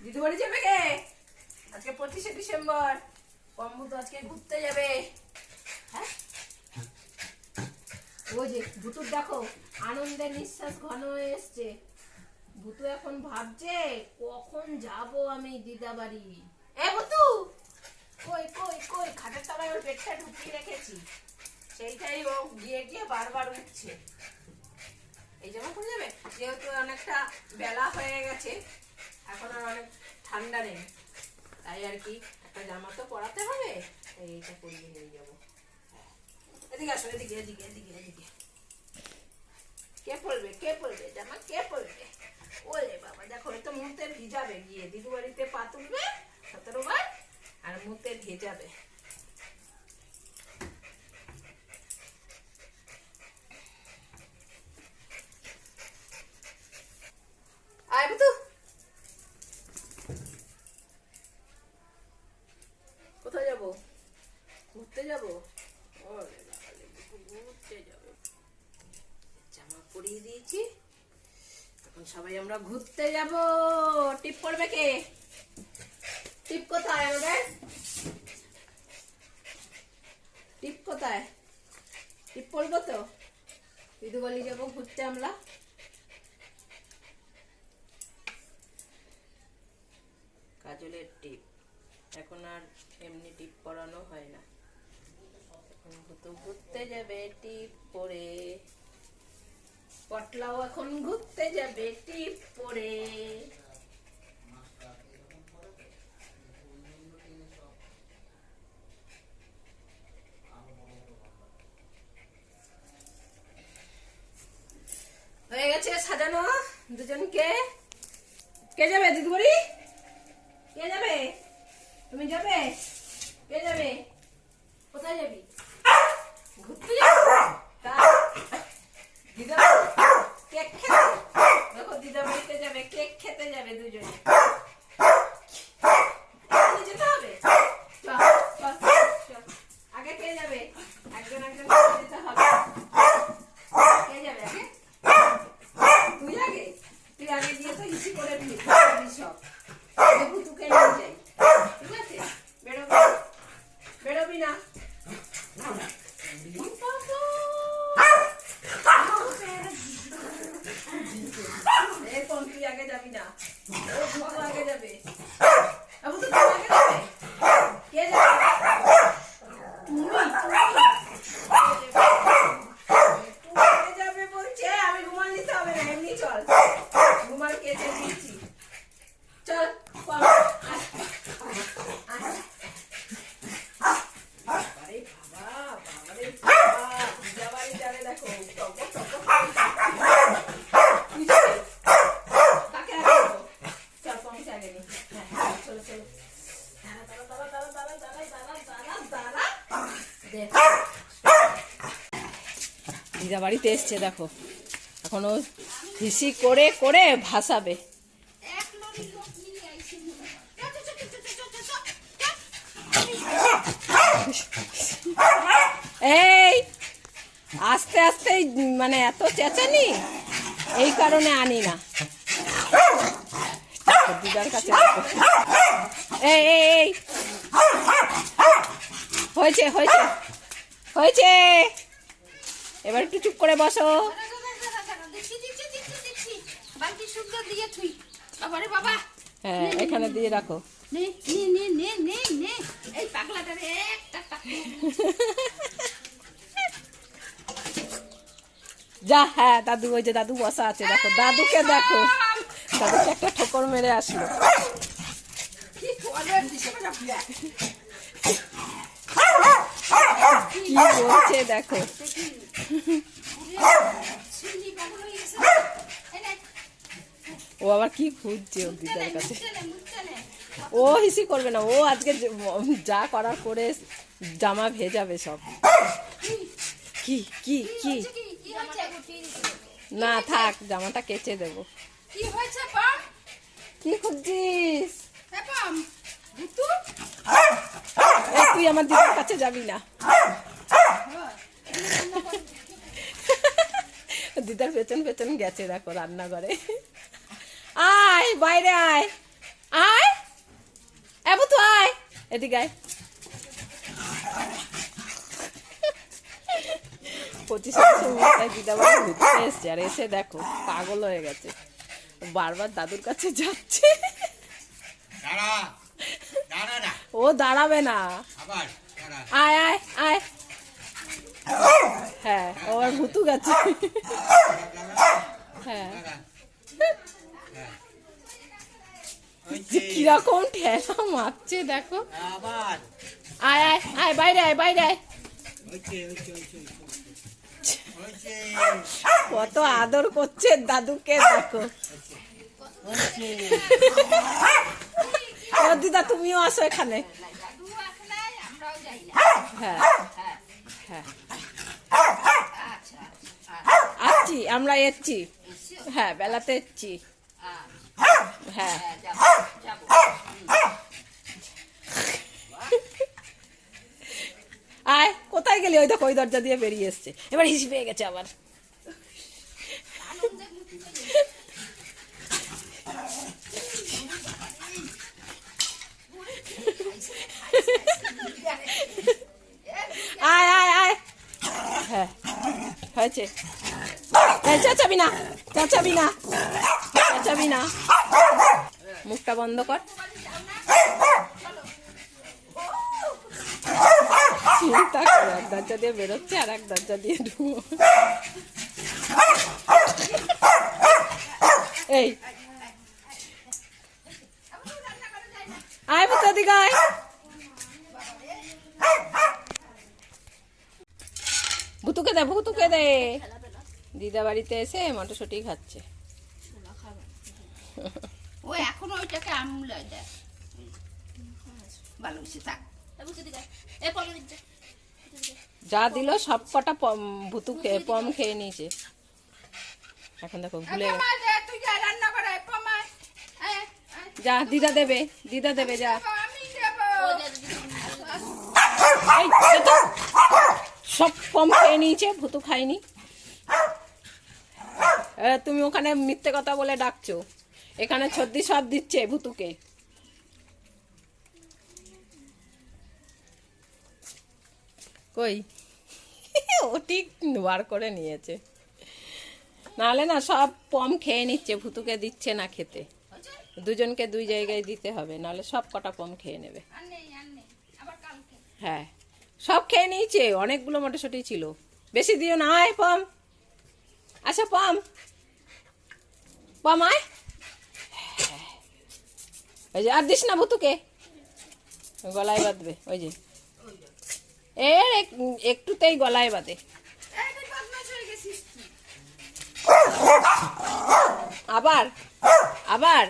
দিদি যাবে কে? আজকে পঁচিশে ডিসেম্বর। কম্বু তো আজকে ঘুরতে যাবে। হ্যাঁ? ওই যে ভুতুর দেখো আনন্দের নিঃশ্বাস ঘন হয়ে এসছে। ভুতু এখন ভাবছে, কখন যাব আমি দিদা বাড়ি এ ভুতু! কই কই কই? খাটের তলায় ওর পেটটা ঢুকিয়ে রেখেছি। সেইটাই ও গিয়ে গিয়ে বারবার উঠছে। এই জামা পরে যাবে? যেহেতু অনেকটা বেলা হয়ে গেছে এখন আর অনেক ঠান্ডা নেই। তাই আর কি একটা জামা তো পরাতে হবে। তাই এইটা পরিয়ে নিয়ে যাব। হ্যাঁ। এদিকে আসো, এদিকে এদিকে এদিকে এদিকে। কে পড়বে কে পড়বে জামা কে পড়বে ওলে বাবা, দেখো তো মুহূর্তে ভিজাবে। গিয়ে দিদু বাড়িতে পা তুলবে, সতেরো বার, আর মুহূর্তে ভেজাবে। আয় বুতু কোথায় যাব ঘুরতে যাব ওরে বাবারে, ঘুরতে যাবে জামা দিয়েছি এখন সবাই আমরা ঘুরতে যাব। টিপ পড়বে কে? টিপ কোথায় আমাদের? টিপ কোথায়? টিপ পড়ব তো? দিদু বলি যাব ঘুরতে আমরা। কাজলের টিপ। এখন আর এমনি টিপ পরানো হয় না। এখন ঘুরতে যাবে টিপ পরে। পটলাও এখন ঘুরতে যাবে, টিপ পরে হয়ে গেছে সাজানো দুজনকে। কে যাবে দিদিবড়ি কে যাবে? তুমি যাবে? কে যাবে? কোথায় যাবি? ঘুরতে যাবি? দিদা দিদা বাড়িতে যাবে কেক খেতে যাবে দুজনে। দিদা বাড়িতে এসছে, দেখো। এখন হিসি করে করে ভাসাবে। এই, আস্তে আস্তে মানে এত চেঁচানি? এই কারণে আনি না। দিদার কাছে এই এই। হয়েছে হয়েছে। হয়েছে। এবার একটু চুপ করে বসো। হ্যাঁ এখানে দিয়ে রাখো। যা হ্যাঁ দাদু, ওই যে দাদু বসা আছে, দেখো, দাদুকে দেখো। দাদুকে একটা ঠোকর মেরে আসলো। কি বলছে দেখো? ও আবার কি খুঁজছে ওর দিদার কাছে। ও হিসি করবে না ও আজকে যা করার করে জামা ভেজাবে সব। কি কি কি? না থাক জামাটা কেচে দেবো। কি হয়েছে পাম কি খুঁজছিস? হ্যাঁ পাম। ভুতু? এই তুই আমার দিদার কাছে যাবি না। দিদার পেছন পেছন গেছে দেখো রান্নাঘরে। আয়, বাইরে আয়। আয়। এদিকে আয়। ডিসেম্বর দিদা বাড়ি ঘুরতে এসছে। আর এসে দেখো, পাগল হয়ে গেছে। বারবার দাদুর কাছে যাচ্ছে। ও দাঁড়াবে না। আয় আয় আয়। হ্যাঁ ও আর ভুতু গেছে। হ্যাঁ। দাঁড়া হ্যাঁ। কীরকম ঠেলা মারছে দেখো। আয় আয় আয় বাইরে আয় বাইরে আয়। কত আদর করছে দাদুকে দেখো। দিদা তুমিও আসো এখানে। হ্যাঁ। হ্যাঁ হ্যাঁ। আসছি আমরা এসছি। হ্যাঁ বেলাতে এসছি। হ্যাঁ। হ্যাঁ। আয় কোথায় গেলি? ওই দেখো ওই দরজা দিয়ে বেরিয়ে এসছে। এবার হিসি পেয়ে গেছে আবার। আয় আয় আয়। হ্যাঁ হয়েছে। এই চেঁচাবি না চেঁচাবি না চেঁচাবি না। মুখটা বন্ধ করে। এক দরজা দিয়ে বেরোচ্ছে আর এক দরজা দিয়ে ঢুকো এই আয় বুতা দিকে আয় ভুতুকে দে ভুতুকে দে দিদা বাড়িতে এসে মটরশুটি খাচ্ছে। ও এখন ওইটাকে আমুল দেয়। ভালো থাক। যা দিল সব কটা ভুতু খেয়ে পম খেয়ে নিয়েছে। এখন দেখো ভুলে যা তুই যা দিদা দেবে দিদা দেবে যা। সব পম খেয়ে নিয়েছে ভুতু খায়নি। তুমি ওখানে মিথ্যে কথা বলে ডাকছো। এখানে ছদ্দি সব দিচ্ছে ভুতুকে। কই? ও ঠিক বার করে নিয়েছে। নাহলে না সব পম খেয়ে নিচ্ছে ভুতুকে দিচ্ছে না খেতে। দুজনকে দুই জায়গায় দিতে হবে নাহলে সব কটা পম খেয়ে নেবে। হ্যাঁ। সব খেয়ে নিয়েছে অনেকগুলো মটরশুঁটি ছিল। বেশি দিও না আয় পম। আচ্ছা পম। পম আয়। ওই যে, আর দিস না ভুতুকে। গলায় বাঁধবে, ওই যে। এর একটুতেই গলায় বাঁধে। আবার আবার।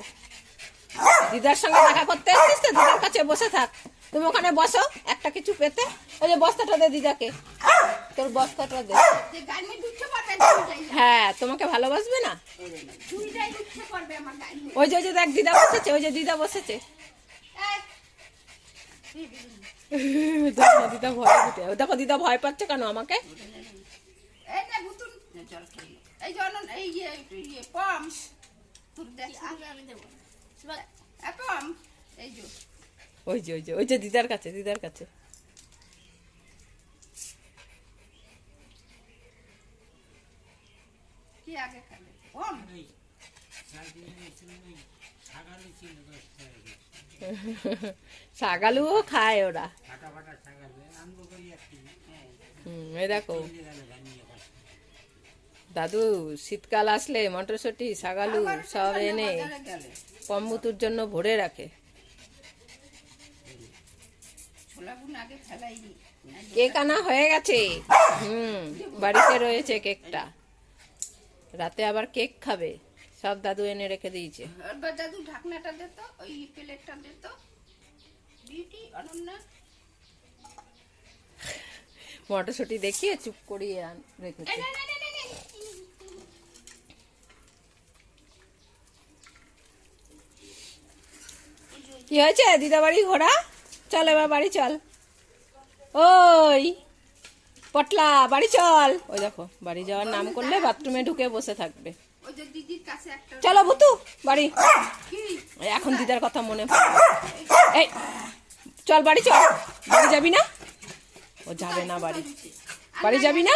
দিদার সঙ্গে দেখা করতে এসছিস তো? দিদার কাছে বসে থাক। তুমি ওখানে বসো, একটা কিছু পেতে। ওই যে বস্তাটা দে দিদাকে। তোর বস্তাটা দে। হ্যাঁ তোমাকে ভালোবাসবে না? ওই যে ওই যে দেখ, দিদা বসেছে, ওই যে দিদা বসেছে। দিদা ভয় পেতে দেখো, দিদা ভয় পাচ্ছে কেন আমাকে? ওই যে ওই যে ওই যে দিদার কাছে দিদার কাছে। কি আগে খাবে? ছাগালে দশটা শাগালুও খায় ওরা। ছাগালে। এই দেখো। জানিয়ে পাশে দাদু শীতকাল আসলে মটরশুঁটি শাগালু আবার সব এনে কম্বুতুর জন্য ভরে রাখে। কেক আনা হয়ে গেছে। হুম বাড়িতে রয়েছে কেকটা। রাতে আবার কেক খাবে। সব দাদু এনে রেখে দিয়েছে। এবার দাদু ঢাকনাটা দে তো ওই প্লেটটা দে তো। বিউটি অনন্যা। মটরশুঁটি দেখিয়ে চুপ করিয়ে রেখেছে। কি হয়েছে? দিদা বাড়ি ঘোড়া চল এবার বাড়ি চল। ওই! পটলা, বাড়ি চল। ওই দেখো, বাড়ি যাওয়ার নাম করলে বাথরুমে ঢুকে বসে থাকবে। চলো বুতু, বাড়ি। এখন দিদার কথা মনে এই, চল বাড়ি চল। বাড়ি যাবি না? ও যাবে না বাড়ি। বাড়ি যাবি না?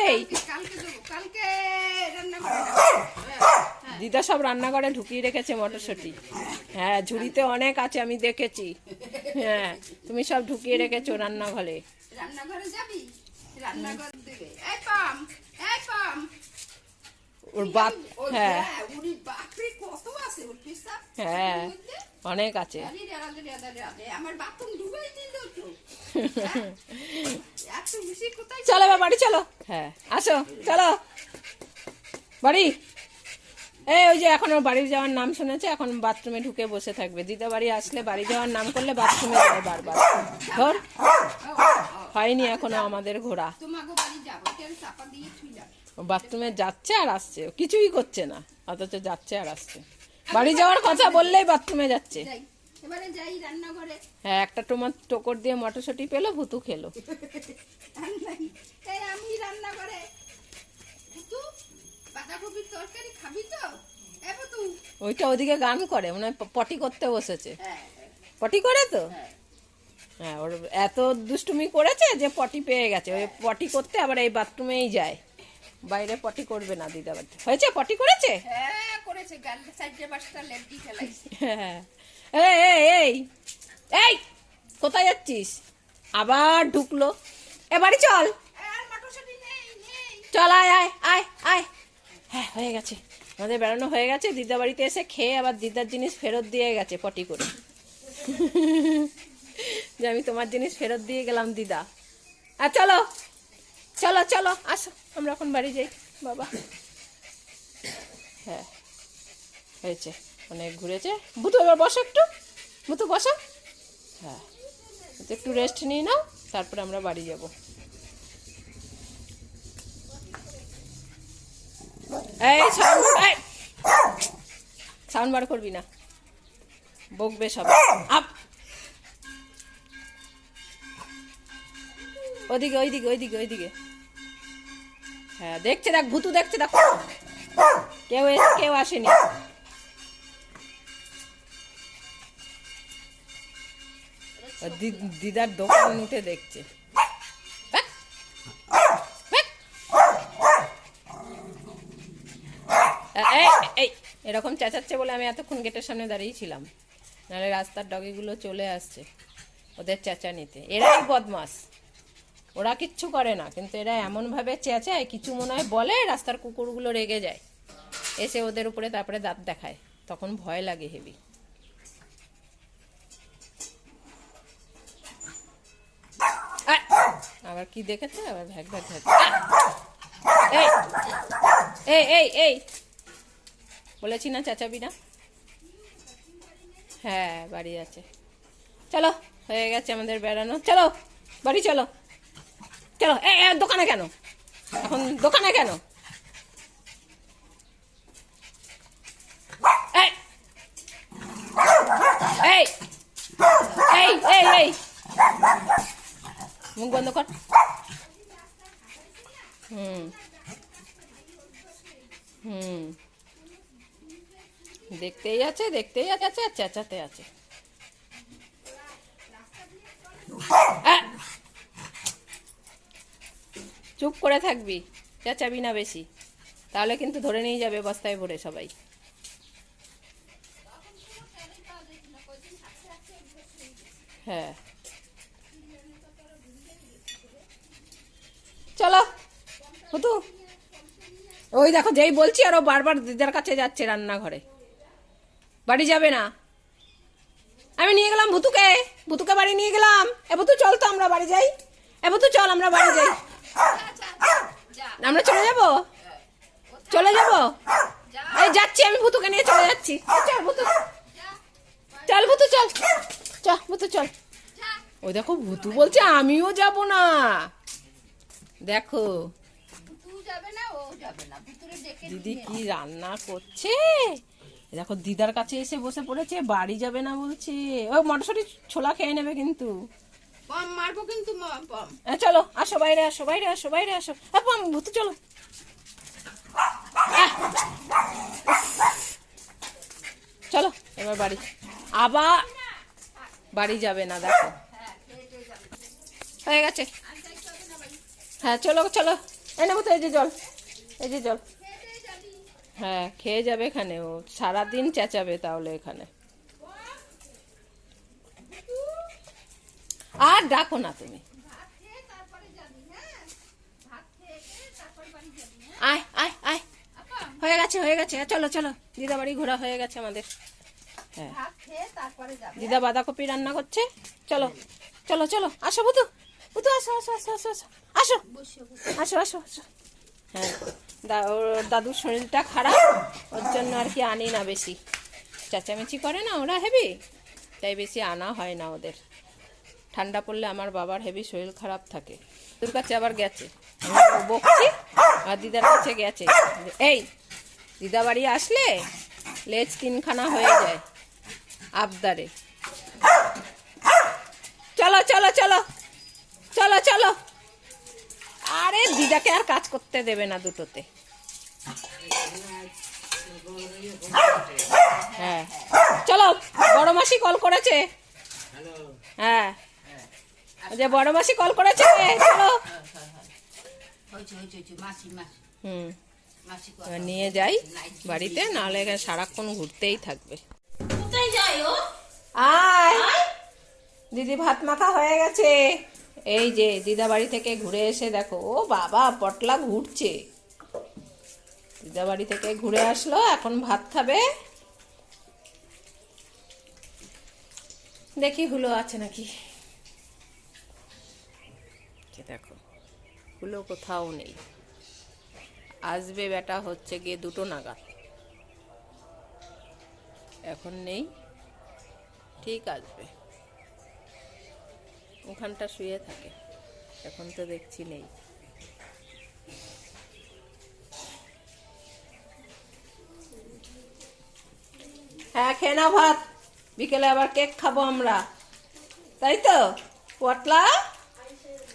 এই। দিদা সব রান্নাঘরে ঢুকিয়ে রেখেছে মটরশুঁটি। হ্যাঁ ঝুড়িতে অনেক আছে, আমি দেখেছি। হ্যাঁ তুমি সব ঢুকিয়ে রেখেছো রান্নাঘরে। রান্নাঘরে যাবি? ওর বাপ হ্যাঁ। হ্যাঁ, হ্যাঁ অনেক আছে। চলো এবার বাড়ি চলো। হ্যাঁ আসো চলো। বাড়ি। এই ওই যে এখন ওর বাড়ি যাওয়ার নাম শুনেছে? এখন বাথরুমে ঢুকে বসে থাকবে। দিদা বাড়ি আসলে বাড়ি যাওয়ার নাম করলে বাথরুমে যাবে বারবার। ধর। হয়নি এখনও আমাদের ও বাথরুমে যাচ্ছে আর আসছে। কিছুই করছে না অথচ যাচ্ছে আর আসছে। বাড়ি যাওয়ার কথা বললেই বাথরুমে যাচ্ছে। এবারে যাই রান্নাঘরে হ্যাঁ একটা টোমার টোকর দিয়ে মটরশুঁটি পেল ভুতু খেলো। আমি রান্না করে বাঁধাকপির তরকারি খাবি তো ওইটা ওদিকে গান করে মনে হয় পটি করতে বসেছে। হ্যাঁ। পটি করে তো? হ্যাঁ। হ্যাঁ ওর এত দুষ্টুমি করেছে যে পটি পেয়ে গেছে। ওই পটি করতে আবার এই বাথরুমেই যায়। বাইরে পটি করবে না দিদা বাড়িতে। হয়েছে? পটি করেছে? হ্যাঁ করেছে। খেলাইছে হ্যাঁ এই এই এই কোথায় যাচ্ছিস? আবার ঢুকলো। এ বাড়ি চল। চল আয় আয় আয় আয়। হ্যাঁ হয়ে গেছে। আমাদের বেড়ানো হয়ে গেছে। দিদা বাড়িতে এসে খেয়ে আবার দিদার জিনিস ফেরত দিয়ে গেছে পটি করে। যে আমি তোমার জিনিস ফেরত দিয়ে গেলাম, দিদা। আর চলো চলো চলো, আসো। আমরা এখন বাড়ি যাই, বাবা। হ্যাঁ হয়েছে। অনেক ঘুরেছে। বুতু, এবার বসো একটু। বুতু, বসো। হ্যাঁ একটু রেস্ট নিয়ে নাও, তারপরে আমরা বাড়ি যাব। এই সাউন্ড সাউন্ড বার করবি না। বকবে সব আপ। ওদিকে ওইদিকে ওইদিকে ওইদিকে। হ্যাঁ দেখছে, দেখ, ভুতু দেখছে, দেখ। কেউ এসে, কেউ আসেনি। দিদার দোকান উঠে দেখছে। এই এরকম চেঁচাচ্ছে বলে আমি এতক্ষণ গেটের সামনে দাঁড়িয়েছিলাম নাহলে রাস্তার ডগিগুলো চলে আসছে, ওদের চেঁচানিতে। এরাই বদমাস। ওরা কিচ্ছু করে না, কিন্তু এরা এমনভাবে চেঁচায়, কিছু মনে হয় বলে, রাস্তার কুকুরগুলো রেগে যায়। এসে ওদের উপরে তারপরে দাঁত দেখায়, তখন ভয় লাগে হেভি! আবার কি দেখেছে? আবার ভ্যাক ভ্যাক ভ্যাক। এই এই এই এই! বলেছি না চেঁচাবি না? হ্যাঁ বাড়ি আছে। চলো, হয়ে গেছে আমাদের বেড়ানো। চলো, বাড়ি চলো। এই এই, দোকানে কেন? এখন দোকানে কেন? এই! এই! এই এই মুখ বন্ধ কর। হুম। হুম। দেখতেই আছে দেখতেই আছে চেঁচাতে আছে! চুপ করে থাকবি, চেঁচাবি না বেশি। তাহলে কিন্তু ধরে নিয়ে যাবে বস্তায় ভরে সবাই। হ্যাঁ। চলো, হুতু। ওই দেখো, যেই বলছি আরও বারবার দিদার কাছে যাচ্ছে রান্নাঘরে। বাড়ি যাবে না। আমি নিয়ে গেলাম ভুতুকে। ভুতুকে বাড়ি নিয়ে গেলাম। এ ভুতু, চল তো আমরা বাড়ি যাই। এ ভুতু, চল আমরা বাড়ি যাই। আমরা চলে যাব? চলে যাব? এই যাচ্ছি, আমি ভুতুকে নিয়ে চলে যাচ্ছি। চল ভুতু। চল ভুতু, চল। চল চল। ওই দেখো, ভুতু বলছে, আমিও যাব না। দেখো। ও দিদি কি রান্না করছে? দেখো, দিদার কাছে এসে বসে পড়েছে, বাড়ি যাবে না বলছে। ও মটরশুঁটি ছোলা খেয়ে নেবে কিন্তু। পম পম চলো, আসো বাইরে আসো বাইরে আসো বাইরে, আসো। হ্যাঁ পাম ভূতু চলো! চলো, এবার বাড়ি। আবার বাড়ি যাবে না, দেখো। হ্যাঁ হয়ে গেছে। হ্যাঁ চলো চলো। এই নেব তো, এই যে জল, এই যে জল। হ্যাঁ খেয়ে যাবে এখানে। ও সারাদিন চেঁচাবে তাহলে এখানে। আর ডাকো না তুমি। আয় আয় আয়। হয়ে গেছে হয়ে গেছে। চলো চলো। দিদা বাড়ি ঘোরা হয়ে গেছে আমাদের। হ্যাঁ। দিদা বাঁধাকপি রান্না করছে। চলো চলো চলো। আসো বুতু বুতু আসো আসো আসো আসো আসো। আসো। আসো আসো হ্যাঁ। দা- ওর দাদুর শরীরটা খারাপ। ওর জন্য আর কি আনি না বেশি। চেঁচামেচি করে না ওরা হেভি তাই বেশি আনা হয় না ওদের। ঠান্ডা পড়লে আমার বাবার হেভি শরীর খারাপ থাকে। তোর কাছে আবার গেছে। বকছি আর দিদার কাছে গেছে। এই, দিদা বাড়ি আসলে লেজ তিনখানা হয়ে যায় আবদারে। চলো চলো চলো চলো চলো। আরে দিদাকে আর কাজ করতে দেবে না দুটোতে। হ্যাঁ। চলো, বড় মাসি কল করেছে। হ্যাঁ। যে বড় মাসি কল করেছে? চলো হুম। মাসি কথা এবার নিয়ে যাই বাড়িতে নাহলে এখানে সারাক্ষণ ঘুরতেই থাকবে। আয়। দিদি ভাত মাখা হয়ে গেছে। এই যে দিদা বাড়ি থেকে ঘুরে এসে দেখো ও বাবা পটলা ঘুরছে। দিদা বাড়ি থেকে ঘুরে আসলো এখন ভাত খাবে। দেখি হুলো আছে নাকি। দেখো হুলো কোথাও নেই। আসবে বেটা হচ্ছে গিয়ে দুটো নাগাদ। এখন নেই, ঠিক আসবে। ওখানটা শুয়ে থাকে, এখন তো দেখছি নেই। হ্যাঁ খেয়ে নাও ভাত। বিকেলে আবার কেক খাব আমরা। তাই তো, পটলা?